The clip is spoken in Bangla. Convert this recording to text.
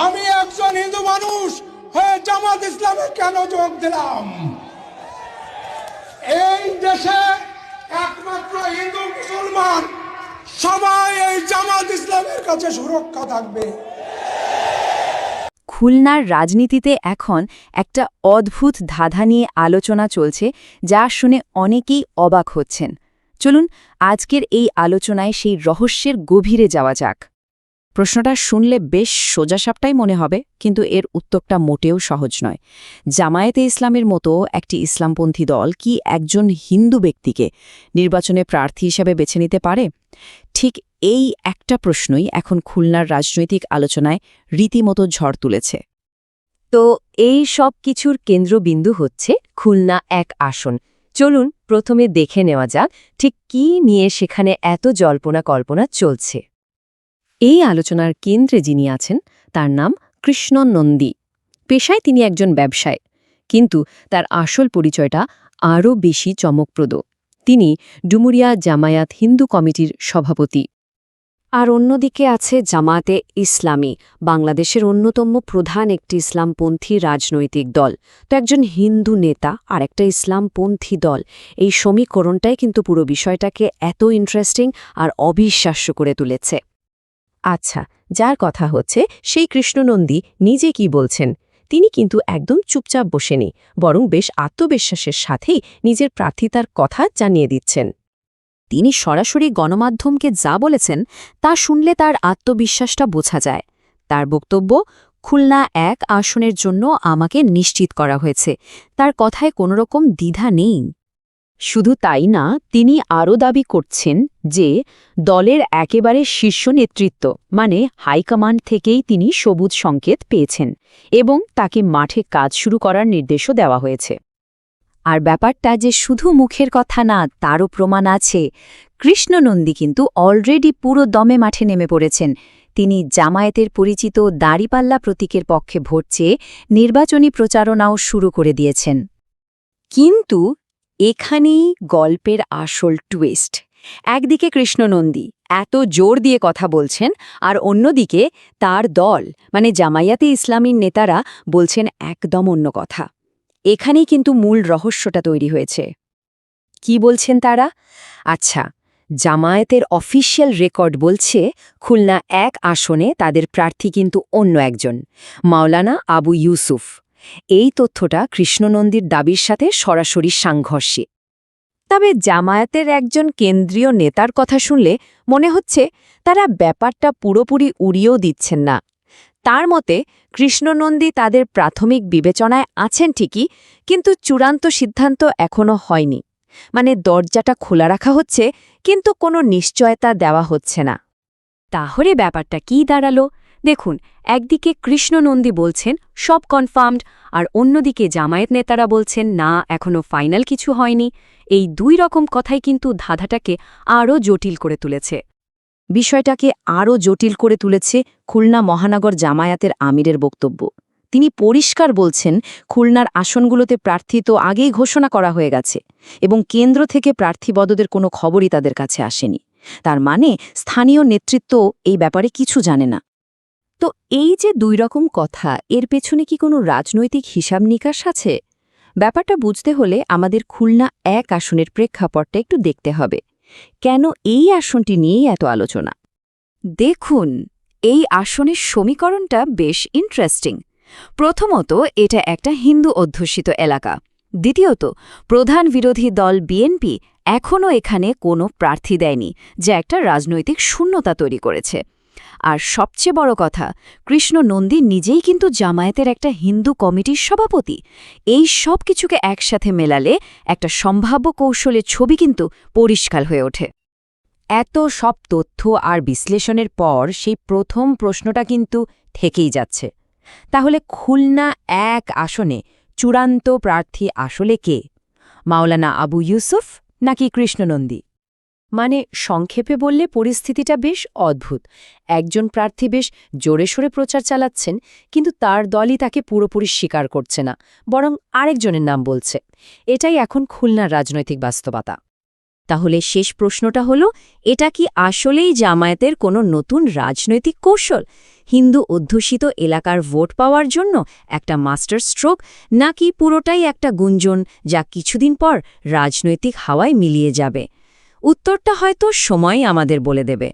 আমি একজন হিন্দু মানুষ, হয়ে জামাত ইসলামে কেন যোগ দিলাম? এই দেশে একমাত্র হিন্দু মুসলমান সবাই এই জামাত ইসলামের কাছে সুরক্ষা থাকবে। খুলনার রাজনীতিতে এখন একটা অদ্ভুত ধাঁধা নিয়ে আলোচনা চলছে, যা শুনে অনেকেই অবাক হচ্ছেন। চলুন, আজকের এই আলোচনায় সেই রহস্যের গভীরে যাওয়া যাক। প্রশ্নটা শুনলে বেশ সোজাসাপটাই মনে হবে, কিন্তু এর উত্তরটা মোটেও সহজ নয়। জামায়াতে ইসলামের মতো একটি ইসলামপন্থী দল কি একজন হিন্দু ব্যক্তিকে নির্বাচনে প্রার্থী হিসেবে বেছে নিতে পারে? ঠিক এই একটা প্রশ্নই এখন খুলনার রাজনৈতিক আলোচনায় রীতিমতো ঝড় তুলেছে। তো এই সব কিছুর কেন্দ্রবিন্দু হচ্ছে খুলনা এক আসন। চলুন প্রথমে দেখে নেওয়া যাক, ঠিক কি নিয়ে সেখানে এত জল্পনা কল্পনা চলছে। এই আলোচনার কেন্দ্রে যিনি আছেন, তার নাম কৃষ্ণ নন্দী। পেশায় তিনি একজন ব্যবসায়ী, কিন্তু তার আসল পরিচয়টা আরও বেশি চমকপ্রদ। তিনি ডুমুরিয়া জামায়াত হিন্দু কমিটির সভাপতি। আর অন্যদিকে আছে জামায়াতে ইসলামী, বাংলাদেশের অন্যতম প্রধান একটি ইসলামপন্থী রাজনৈতিক দল। তো একজন হিন্দু নেতা আর একটা ইসলামপন্থী দল। এই সমীকরণটাই কিন্তু পুরো বিষয়টাকে এত ইন্টারেস্টিং আর অবিশ্বাস্য করে তুলেছে। আচ্ছা যার কথা হচ্ছে, সেই কৃষ্ণনন্দী নিজে কি বলছেন? তিনি কিন্তু একদম চুপচাপ বসেনি, বরং বেশ আত্মবিশ্বাসের সাথেই নিজের প্রার্থিতার কথা জানিয়ে দিচ্ছেন। তিনি সরাসরি গণমাধ্যমকে যা বলেছেন, তা শুনলে তার আত্মবিশ্বাসটা বোঝা যায়। তার বক্তব্য, খুলনা এক আসনের জন্য আমাকে নিশ্চিত করা হয়েছে। তার কথায় কোনোরকম দ্বিধা নেই। শুধু তাই না, তিনি আরও দাবি করছেন যে, দলের একেবারে শীর্ষ নেতৃত্ব মানে হাইকমান্ড থেকেই তিনি সবুজ সংকেত পেয়েছেন এবং তাকে মাঠে কাজ শুরু করার নির্দেশও দেওয়া হয়েছে। আর ব্যাপারটা যে শুধু মুখের কথা না, তারও প্রমাণ আছে। কৃষ্ণনন্দী কিন্তু অলরেডি পুরো দমে মাঠে নেমে পড়েছেন। তিনি জামায়াতের পরিচিত দাড়িপাল্লা প্রতীকের পক্ষে ভোট চেয়ে নির্বাচনী প্রচারণাও শুরু করে দিয়েছেন। কিন্তু এখানেই গল্পের আসল টুইস্ট একদিকে কৃষ্ণনন্দী এত জোর দিয়ে কথা বলছেন আর অন্যদিকে তার দল মানে জামায়াতে ইসলামীর নেতারা বলছেন একদম অন্য কথা। এখানেই কিন্তু মূল রহস্যটা তৈরি হয়েছে। কি বলছেন তারা? আচ্ছা জামায়াতের অফিসিয়াল রেকর্ড বলছে খুলনা এক আসনে তাদের প্রার্থী কিন্তু অন্য একজন, মাওলানা আবু ইউসুফ। এই তথ্যটা কৃষ্ণনন্দীর দাবির সাথে সরাসরি সাংঘর্ষে তবে জামায়াতের একজন কেন্দ্রীয় নেতার কথা শুনলে মনে হচ্ছে তারা ব্যাপারটা পুরোপুরি উড়িয়েও দিচ্ছেন না। তার মতে, কৃষ্ণনন্দী তাদের প্রাথমিক বিবেচনায় আছেন ঠিকই, কিন্তু চূড়ান্ত সিদ্ধান্ত এখনও হয়নি। মানে দরজাটা খোলা রাখা হচ্ছে, কিন্তু কোনো নিশ্চয়তা দেওয়া হচ্ছে না। তাহলে ব্যাপারটা কি দাঁড়াল? দেখুন, একদিকে কৃষ্ণনন্দী বলছেন, সব কনফার্মড, আর অন্যদিকে জামায়াত নেতারা বলছেন, না এখনও ফাইনাল কিছু হয়নি। এই দুই রকম কথাই কিন্তু ধাঁধাটাকে আরও জটিল করে তুলেছে। বিষয়টাকে আরও জটিল করে তুলেছে খুলনা মহানগর জামায়াতের আমিরের বক্তব্য। তিনি পরিষ্কার বলছেন, খুলনার আসনগুলোতে প্রার্থী তো আগেই ঘোষণা করা হয়ে গেছে, এবং কেন্দ্র থেকে প্রার্থীবদদের কোনো খবরই তাদের কাছে আসেনি। তার মানে স্থানীয় নেতৃত্ব এই ব্যাপারে কিছু জানে না। তো এই যে দুই রকম কথা, এর পেছনে কি কোনো রাজনৈতিক হিসাব নিকাশ আছে? ব্যাপারটা বুঝতে হলে আমাদের খুলনা এক আসনের প্রেক্ষাপটটা একটু দেখতে হবে। কেন এই আসনটি নিয়েই এত আলোচনা? দেখুন, এই আসনের সমীকরণটা বেশ ইন্টারেস্টিং প্রথমত, এটা একটা হিন্দু অধ্যুষিত এলাকা। দ্বিতীয়ত, প্রধান বিরোধী দল বিএনপি এখনও এখানে কোনো প্রার্থী দেয়নি, যা একটা রাজনৈতিক শূন্যতা তৈরি করেছে। আর সবচেয়ে বড় কথা, কৃষ্ণ নন্দী নিজেই কিন্তু জামায়াতের একটা হিন্দু কমিটির সভাপতি। এই সব কিছুকে একসাথে মেলালে একটা সম্ভাব্য কৌশলের ছবি কিন্তু পরিষ্কার হয়ে ওঠে। এত সব তথ্য আর বিশ্লেষণের পর সেই প্রথম প্রশ্নটা কিন্তু থেকেই যাচ্ছে। তাহলে খুলনা এক আসনে চূড়ান্ত প্রার্থী আসলে কে? মাওলানা আবু ইউসুফ নাকি কৃষ্ণনন্দী মানে সংক্ষেপে বললে পরিস্থিতিটা বেশ অদ্ভুত। একজন প্রার্থী বেশ জোরে সোরে প্রচার চালাচ্ছেন, কিন্তু তার দলই তাকে পুরোপুরি স্বীকার করছে না, বরং আরেকজনের নাম বলছে। এটাই এখন খুলনার রাজনৈতিক বাস্তবতা। তাহলে শেষ প্রশ্নটা হলো, এটা কি আসলেই জামায়াতের কোনো নতুন রাজনৈতিক কৌশল? হিন্দু অধ্যুষিত এলাকার ভোট পাওয়ার জন্য একটা মাস্টার স্ট্রোক, নাকি পুরোটাই একটা গুঞ্জন যা কিছুদিন পর রাজনৈতিক হাওয়ায় মিলিয়ে যাবে? উত্তরটা হয়তো সময় আমাদের বলে দেবে।